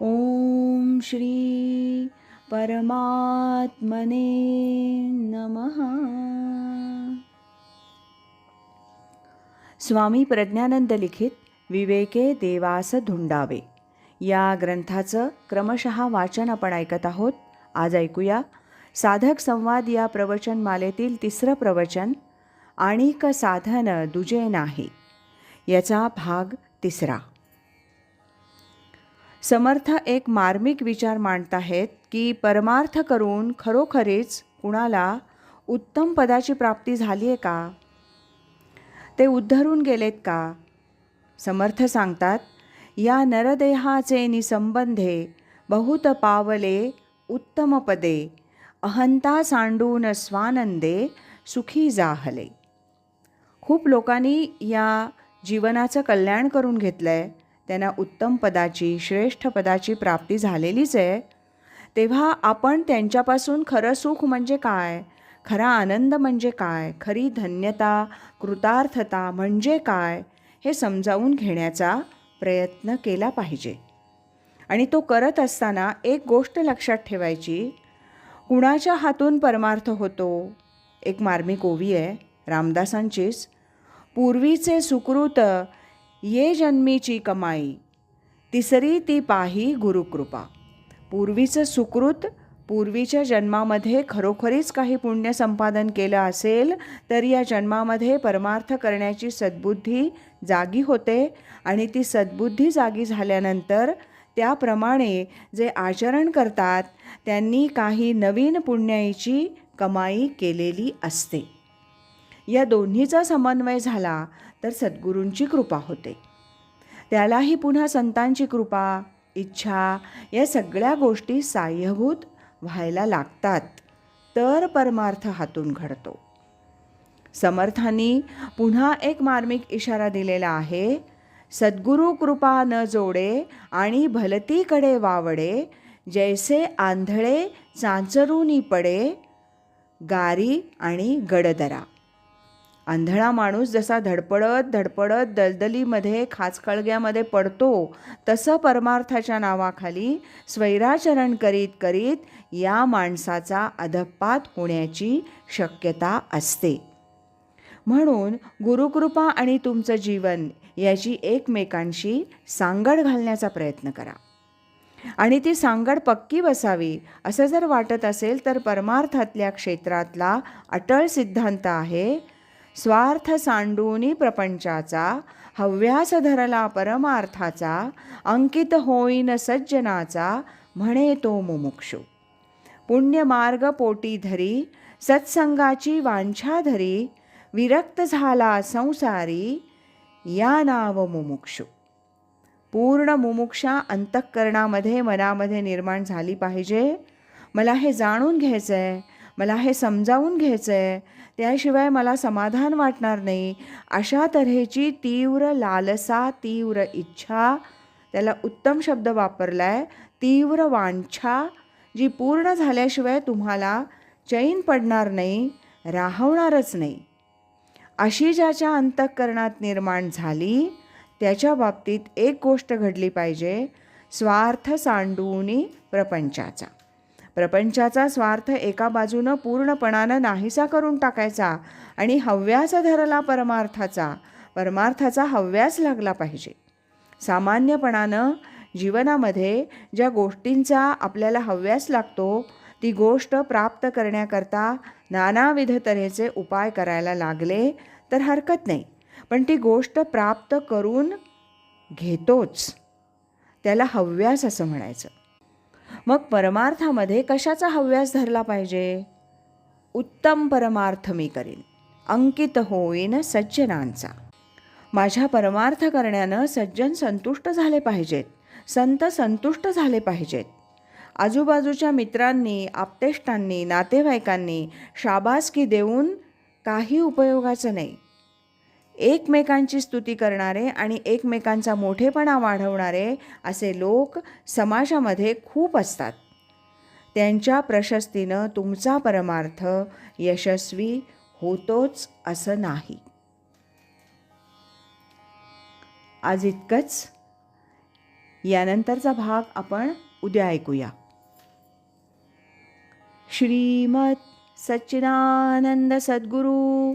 ओम श्री परमात्मने नमः। स्वामी प्रज्ञानंद लिखित विवेके देवास धुंडावे या ग्रंथाचं क्रमशः वाचन आपण ऐकत आहोत. आज ऐकूया साधक संवाद या प्रवचनमालेतील तिसरं प्रवचन आणिक साधन दुजे नाही. याचा भाग तिसरा. समर्थ एक मार्मिक विचार मांडत आहेत की परमार्थ करून खरोखरीच कुणाला उत्तम पदाची प्राप्ती झाली आहे का? ते उद्धरून गेलेत का? समर्थ सांगतात या नरदेहाचे निसंबंधे बहुत पावले उत्तम पदे अहंता सांडून स्वानंदे सुखी जाहले. खूप लोकांनी या जीवनाचं कल्याण करून घेतलं आहे त्यांना उत्तम पदाची श्रेष्ठ पदाची प्राप्ती झालेलीच आहे. तेव्हा आपण त्यांच्यापासून खरं सुख म्हणजे काय? खरा आनंद म्हणजे काय? खरी धन्यता कृतार्थता म्हणजे काय? हे समजावून घेण्याचा प्रयत्न केला पाहिजे. आणि तो करत असताना एक गोष्ट लक्षात ठेवायची. कुणाच्या हातून परमार्थ होतो? एक मार्मिक ओवी आहे रामदासांचीच. पूर्वीचे सुकृत ये जन्मीची कमाई. तिसरी ती पाही गुरुकृपा. पूर्वीचं सुकृत पूर्वीच्या जन्मामध्ये खरोखरीच काही पुण्य संपादन केलं असेल तर या जन्मामध्ये परमार्थ करण्याची सद्बुद्धी जागी होते आणि ती सद्बुद्धी जागी झाल्यानंतर त्याप्रमाणे जे आचरण करतात त्यांनी काही नवीन पुण्याईची कमाई केलेली असते. या दोन्हीचा समन्वय झाला तर सद्गुरूंची कृपा होते. त्यालाही पुन्हा संतांची कृपा इच्छा या सगळ्या गोष्टी साह्यभूत व्हायला लागतात. तर परमार्थ हातून घडतो. समर्थांनी पुन्हा एक मार्मिक इशारा दिलेला आहे सद्गुरू कृपा न जोडे आणि भलतीकडे वावडे जैसे आंधळे चांचरूनी पडे गारी आणि गडदरा. आंधळा माणूस जसा धडपडत धडपडत दलदलीमध्ये खाचकळग्यामध्ये पडतो तसं परमार्थाच्या नावाखाली स्वैराचरण करीत करीत या माणसाचा अधपात होण्याची शक्यता असते. म्हणून गुरुकृपा आणि तुमचं जीवन याची एकमेकांशी सांगड घालण्याचा प्रयत्न करा. आणि ती सांगड पक्की बसावी असं जर वाटत असेल तर परमार्थातल्या क्षेत्रातला अटळ सिद्धांत आहे स्वार्थ सांडूनी प्रपंचाचा हव्यास धरला परमार्थाचा अंकित होईन सज्जनाचा म्हणे तो मुमुक्षू. पुण्यमार्ग पोटी धरी सत्संगाची वांछा धरी विरक्त झाला संसारी या नाव मुमुक्षू. पूर्ण मुमुक्षा अंतःकरणामध्ये मनामध्ये निर्माण झाली पाहिजे. मला हे जाणून घ्यायचं आहे मला हे समजावून घ्यायचं आहे त्याशिवाय मला समाधान वाटणार नाही. अशा तऱ्हेची तीव्र लालसा तीव्र इच्छा त्याला उत्तम शब्द वापरला आहे तीव्र वांछा जी पूर्ण झाल्याशिवाय तुम्हाला चैन पडणार नाही राहवणारच नाही. अशी ज्याच्या अंतःकरणात निर्माण झाली त्याच्या बाबतीत एक गोष्ट घडली पाहिजे स्वार्थ सांडूनी प्रपंचाचा. प्रपंचाचा स्वार्थ एका बाजूनं पूर्णपणानं नाहीसा करून टाकायचा आणि हव्यास धरला परमार्थाचा परमार्थाचा हव्यास लागला पाहिजे. सामान्यपणानं जीवनामध्ये ज्या गोष्टींचा आपल्याला हव्यास लागतो ती गोष्ट प्राप्त करण्याकरता नानाविध तऱ्हेचे उपाय करायला लागले तर हरकत नाही. पण ती गोष्ट प्राप्त करून घेतोच. त्याला हव्यास असं म्हणायचं. मग परमार्थामध्ये कशाचा हव्यास धरला पाहिजे? उत्तम परमार्थ मी करीन. अंकित होईन सज्जनांचा. माझ्या परमार्थ करण्यानं सज्जन संतुष्ट झाले पाहिजेत. संत संतुष्ट झाले पाहिजेत. आजूबाजूच्या मित्रांनी आपतेष्टांनी नातेवाईकांनी शाबासकी देऊन काही उपयोगाचं नाही. एकमेकांची स्तुती करणारे आणि एकमेकांचा मोठेपणा वाढवणारे असे लोक समाजामध्ये खूप असतात. त्यांच्या प्रशस्तीनं तुमचा परमार्थ यशस्वी होतोच असं नाही. आज इतकंच. यानंतरचा भाग आपण उद्या ऐकूया. श्रीमत सच्चिदानंद सद्गुरू